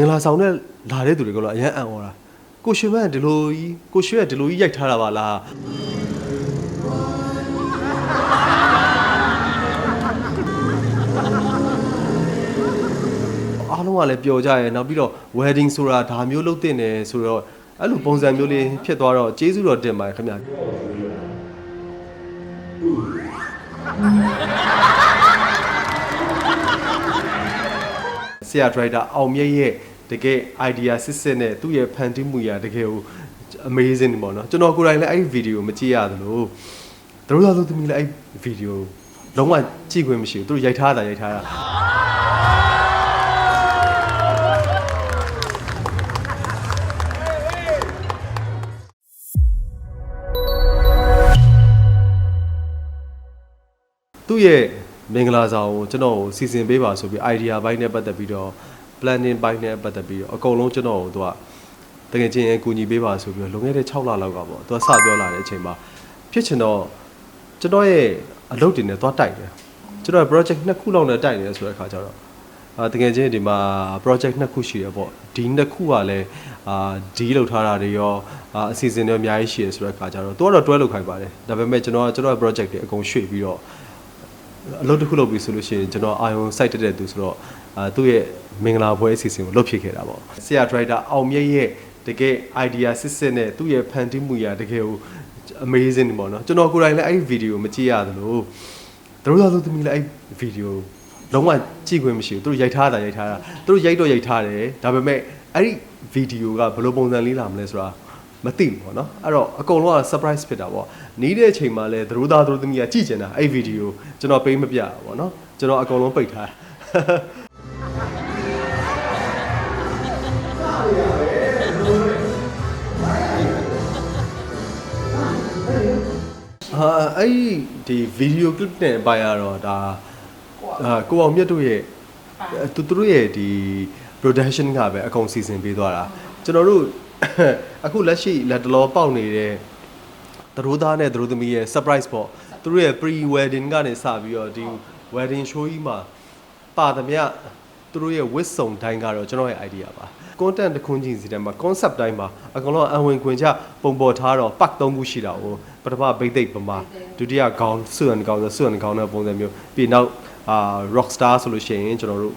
င်္ဂလာဆောင်နဲ့လာတဲ့သူတွေကတော့အရန်အံ့ဩတာကိုရွှေမန်းကဒီလိုကြီးကိုရွှေကဒီလိုကြီးရိုက်ထားတာပါလားအားလုံးကလည်းပျော်ကြရဲနောက်ပြီးတော့ wedding ဆိုတာဒါမျိုးလုပ်တင်တယ်ဆိုတော့အဲ့လိုပုံစံမျိုးလေးဖြစ်သွားတော့ကျေးဇူးတော်တင်ပါတယ်ခင်ဗျာဆရာဒရိုက်တာအောင်မြတ်ရဲ့ တကယ် idea စစ်စစ်နဲ့သူ့ရဲ့ဖန်တီးမှုရာတကယ်ကို amazing ပေါ့နော်ကျွန်တော်ကိုယ်တိုင်လည်းအဲ့ဒီဗီဒီယိုမကြည့်ရသလိုတို့ရလို့သမီးလည်းအဲ့ဗီဒီယိုလုံးဝကြည့်ခွင့်မရှိဘူးသူတို့ရိုက်ထားတာရိုက်ထားတာသူ့ရဲ့မင်္ဂလာဆောင်ကိုကျွန်တော်ကိုစီစဉ်ပေးပါဆိုပြီး idea ဘိုင်းနဲ့ပတ်သက်ပြီးတော့ planning ဘိုင်းနဲ့ပတ်သက်ပြီးတော့အကုန်လုံးကျွန်တော်ကိုသူကတကယ်ချင်းအကူညီပေးပါဆိုပြီးတော့လွန်ခဲ့တဲ့6လလောက်ကပေါ့သူကစပြောလာတဲ့အချိန်မှာဖြစ်ချင်တော့ကျွန်တော်ရဲ့အလုပ်တွေနဲ့သွားတိုက်တယ်ကျွန်တော်ရဲ့ project နှစ်ခုလောက်နဲ့တိုက်နေတယ်ဆိုတဲ့အခါကျတော့အာတကယ်ချင်းဒီမှာ project နှစ်ခုရှိတယ်ပေါ့ဒီနှစ်ခုကလည်းအာဒီလောက်ထားတာတွေရောအာအစီအစဉ်တွေအများကြီးရှိတယ်ဆိုတဲ့အခါကျတော့သူကတော့တွဲလောက်ခိုင်းပါတယ်ဒါပေမဲ့ကျွန်တော်ကကျွန်တော်ရဲ့ project တွေအကုန်ရွှေ့ပြီးတော့အလုပ်တစ်ခုလုပ်ပြီဆိုလို့ရှိရင်ကျွန်တော်အာယုံစိုက်တက်တဲ့သူဆိုတော့အာ သူ့ရဲ့မင်္ဂလာပွဲအစီအစဉ်ကိုလုပ်ဖြစ်ခဲ့တာပေါ့ဆရာဒရိုက်တာအောင်မြတ်ရဲ့တကယ် idea စစ်စစ်နဲ့သူ့ရဲ့ဖန်တီးမှုရာတကယ်ကို amazing ပေါ့နော်ကျွန်တော်ကိုယ်တိုင်လည်းအဲ့ဒီဗီဒီယိုမကြည့်ရသလိုတို့ရလို့သမီးလည်းအဲ့ဗီဒီယိုလုံးဝကြည့်ခွင့်မရှိဘူးသူတို့ရိုက်ထားတာရိုက်ထားတာသူတို့ရိုက်တော့ရိုက်ထားတယ်ဒါပေမဲ့အဲ့ဒီဗီဒီယိုကဘယ်လိုပုံစံလေးလာမလဲဆိုတာမသိဘူးပေါ့နော်အဲ့တော့အကုန်လုံးက surprise ဖြစ်တာပေါ့နီးတဲ့အချိန်မှာလဲသတို့သားသတို့သမီးကကြည့်ကျင်တာအဲ့ဗီဒီယိုကျွန်တော်ပေးမပြတာပေါ့နော်ကျွန်တော်အကုန်လုံးပိတ်ထား အဲ့ဒီဒီဗီဒီယိုကလစ်နဲ့အပိုင်းရတော့ဒါအာကိုအောင်မြတ်တို့ရဲ့သူတို့ရဲ့ဒီ production ကပဲအကုန်စီစဉ်ပေးသွားတာကျွန်တော်တို့အခုလက်ရှိလက်တလောပေါက်နေတဲ့သရိုးသားနဲ့သရိုးသမီးရဲ့ surprise ပေါ့သူတို့ရဲ့ pre wedding ကနေစပြီးတော့ဒီ wedding show ကြီးမှာပါသမျှ သူတို့ရဲ့ဝစ်စုံတိုင်းကတော့ကျွန်တော်ရဲ့ idea ပါ content တစ်ခုချင်းစီတိုင်းမှာ concept တိုင်းမှာအကောင်လုံးအဝင်ခွင်ချပုံပေါ်ထားတော့ pack ၃ခုရှိတာကိုပထမဘိတ်သိက်ပမာဒုတိယခေါင်းစွန်ခေါင်းစွန်ခေါင်းတဲ့ပုံစံမျိုးပြီးနောက်အာ rock star ဆိုလို့ရှိရင်ကျွန်တော်တို့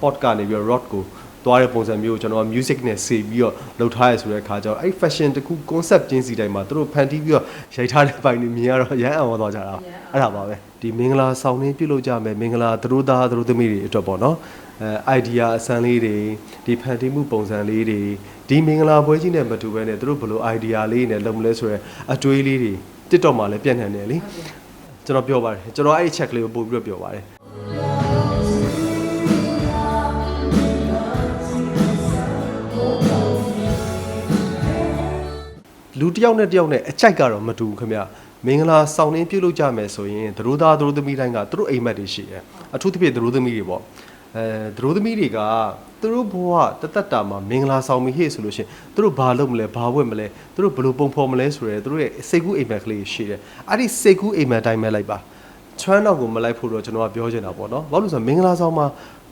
pot ကနေပြီးတော့ rock ကို သွားတဲ့ပုံစံမျိုးကိုကျွန်တော် music နဲ့ဆေးပြီးတော့လုပ်ထားရဆိုတဲ့အခါကျတော့အဲ့ fashion တခု concept ချင်းစီတိုင်းမှာသူတို့ဖန်တီးပြီးတော့ရိုက်ထားတဲ့ပိုင်းတွေမြင်ရတော့ရမ်းအောင်သွားကြတာအဲ့ဒါပါပဲဒီမင်္ဂလာဆောင်နေပြုတ်လို့ကြမယ်မင်္ဂလာသတို့သားသတို့သမီးတွေအတွက်ပေါ့နော်အဲ idea အစမ်းလေးတွေဒီဖန်တီးမှုပုံစံလေးတွေဒီမင်္ဂလာပွဲကြီးနဲ့မတူဘဲနဲ့သူတို့ဘယ်လို idea လေးနဲ့လုပ်မလဲဆိုရဲအတွေးလေးတွေ TikTok မှာလည်းပြန့်နှံ့နေတယ်လေကျွန်တော်ပြောပါတယ်ကျွန်တော်အဲ့ဒီ check လေးကိုပို့ပြီးတော့ပြောပါတယ် လူတစ်ယောက်နဲ့တစ်ယောက်နဲ့အကြိုက်ကတော့မတူဘူးခင်ဗျမင်္ဂလာဆောင်နေပြုတ်လို့ကြမယ်ဆိုရင်သတို့သားသတို့သမီးတိုင်းကသူတို့အိမ်မက်တွေရှိတယ်အထူးသဖြင့်သတို့သမီးတွေပေါ့အဲသတို့သမီးတွေကသူတို့ဘဝတသက်တာမှာမင်္ဂလာဆောင်ပြီးဟေ့ဆိုလို့ရှိရင်သူတို့ဘာလုပ်မလဲဘာဝတ်မလဲသူတို့ဘယ်လိုပုံဖော်မလဲဆိုရဲသူတို့ရဲ့စိတ်ကူးအိမ်မက်ကလေးရှိတယ်အဲ့ဒီစိတ်ကူးအိမ်မက်တိုင်းပဲလိုက်ပါ ချွမ်းတော့ကိုမလိုက်ဖို့တော့ကျွန်တော်ကပြောချင်တာပေါ့နော်ဘာလို့လဲဆိုတော့မင်္ဂလာဆောင်မှာ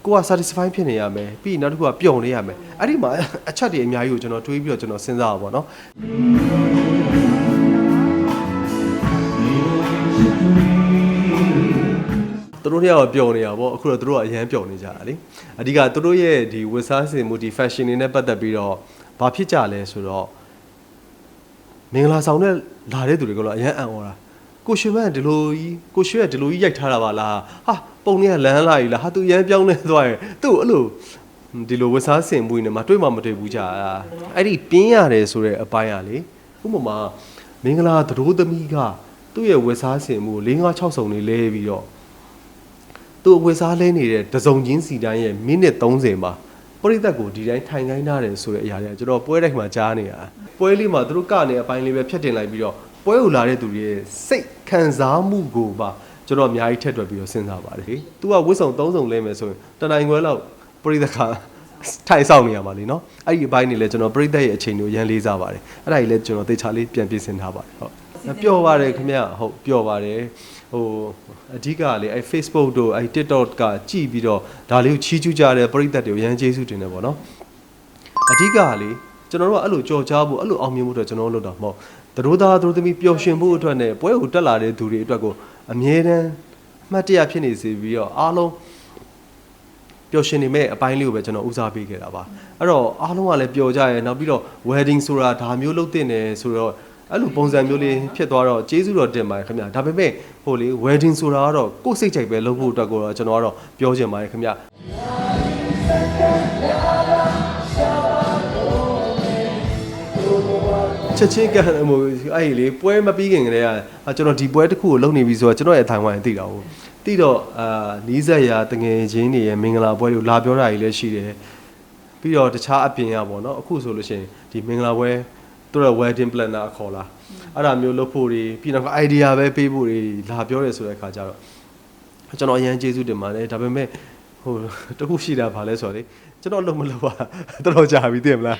ကိုက satisfy ဖြစ်နေရမယ်ပြီးနောက်တစ်ခုကပျော်နေရမယ်အဲ့ဒီမှာအချက်တွေအများကြီးကိုကျွန်တော်တွေးပြီးတော့ကျွန်တော်စဉ်းစားပါပေါ့နော်သူတို့တွေကပျော်နေတာပေါ့အခုတော့သူတို့ကအရန်ပျော်နေကြတာလေအဓိကသူတို့ရဲ့ဒီဝတ်စားစင်မှုဒီ fashion တွေနဲ့ပတ်သက်ပြီးတော့ဘာဖြစ်ကြလဲဆိုတော့မင်္ဂလာဆောင်နဲ့လာတဲ့သူတွေကတော့အရန်အံ့ဩတာ ကိုရွှေမန်းကဒီလိုကြီးကိုရွှေကဒီလိုကြီးရိုက်ထားတာပါလားဟာပုံတွေကလမ်းလာကြီးလားဟာသူအရန်ပြောင်းနေသွားရင်သူ့ကိုအဲ့လိုဒီလိုဝတ်စားစင်မှုတွေနဲ့မှတွေ့မှမတွေ့ဘူးကြာတာအဲ့ဒီပြင်းရတယ်ဆိုတဲ့အပိုင်းอ่ะလေဥပမာမင်္ဂလာသတို့သမီးကသူ့ရဲ့ဝတ်စားစင်မှု၄၅6စုံလေးလဲပြီးတော့သူ့အဝတ်စားလဲနေတဲ့တစုံချင်းစီတိုင်းရဲ့မိနစ်30မှာပရိသတ်ကိုဒီတိုင်းထိုင်ခိုင်းထားတယ်ဆိုတဲ့အရာတွေကကျွန်တော်ပွဲတိုင်းမှာကြားနေတာပွဲလေးမှာသူတို့ကနေအပိုင်းလေးပဲဖြတ်တင်လိုက်ပြီးတော့ ပွဲကိုလာတဲ့သူတွေရဲ့စိတ်ခံစားမှုကိုပါကျွန်တော်အများကြီးထက်တွက်ပြီးတော့စဉ်းစားပါတယ်။ तू ကဝတ်စုံ၃စုံလဲမယ်ဆိုရင်တနိုင်ခွဲလောက်ပရိသတ်ကထိုင်ဆောင်နေရမှာလीเนาะအဲ့ဒီအပိုင်းနေလဲကျွန်တော်ပရိသတ်ရဲ့အချိန်ကိုရန်လေးစားပါတယ်။အဲ့ဒါကြီးလဲကျွန်တော်သေချာလေးပြန်ပြင်ဆင်ထားပါတယ်ဟုတ်။ပျော်ပါတယ်ခင်ဗျဟုတ်ပျော်ပါတယ်ဟိုအဓိကလေအဲ Facebook တို့အဲ TikTok ကကြည့်ပြီးတော့ဒါလေးကိုချီးကျူးကြတဲ့ပရိသတ်တွေကိုရန်ကျေးဇူးတင်တယ်ပေါ့နော်။ အဓိကကလေကျွန်တော်တို့ကအဲ့လိုကြော်ကြားဖို့အဲ့လိုအောင်မြင်ဖို့အတွက်ကျွန်တော်တို့လုပ်တာမဟုတ် သူတို့သားသူတို့သမီးပျော်ရွှင်ဖို့အတွက်နဲ့ပွဲကိုတက်လာတဲ့သူတွေအတွက်ကိုအမြဲတမ်းအမှတ်တရဖြစ်နေစေပြီးတော့အားလုံးပျော်ရွှင်နေမဲ့အပိုင်းလေးကိုပဲကျွန်တော်ဦးစားပေးခဲ့တာပါအဲ့တော့အားလုံးကလည်းပျော်ကြရဲနောက်ပြီးတော့ wedding ဆိုတာဒါမျိုးလုပ်တင်တယ်ဆိုတော့အဲ့လိုပုံစံမျိုးလေးဖြစ်သွားတော့ကျေးဇူးတော်တင်ပါတယ်ခင်ဗျာဒါပေမဲ့ဟိုလေ wedding ဆိုတာကတော့ကိုယ်စိတ်ကြိုက်ပဲလုပ်ဖို့အတွက်ကိုတော့ကျွန်တော်ကတော့ပြောချင်ပါတယ်ခင်ဗျာ ချက်ချင်းကန်ဟိုအဲ့ဒီလေပွဲမပြီးခင်ကတည်းကအာကျွန်တော်ဒီပွဲတစ်ခုကိုလုပ်နေပြီဆိုတော့ကျွန်တော်ရဲ့အထိုင်ဝိုင်းသိတာဟုတ်သိတော့အာနီးစပ်ရာတငယ်ချင်းတွေရဲ့မင်္ဂလာပွဲတွေကိုလာပြောတာကြီးလည်းရှိတယ်ပြီးတော့တခြားအပြင်ရပါတော့အခုဆိုလို့ရှိရင်ဒီမင်္ဂလာပွဲသူတို့ wedding planner ခေါ်လာအဲ့ဒါမျိုးလုပ်ဖို့တွေပြီးတော့ idea ပဲပေးဖို့တွေလာပြောတယ်ဆိုတဲ့အခါကျတော့ကျွန်တော်အရင်ကျေးဇူးတင်ပါတယ်ဒါပေမဲ့ဟိုတခုရှိတာဗာလဲဆိုတော့လေကျွန်တော်လုံးမလုပ်ပါတော်တော်ကြာပြီသိရမလား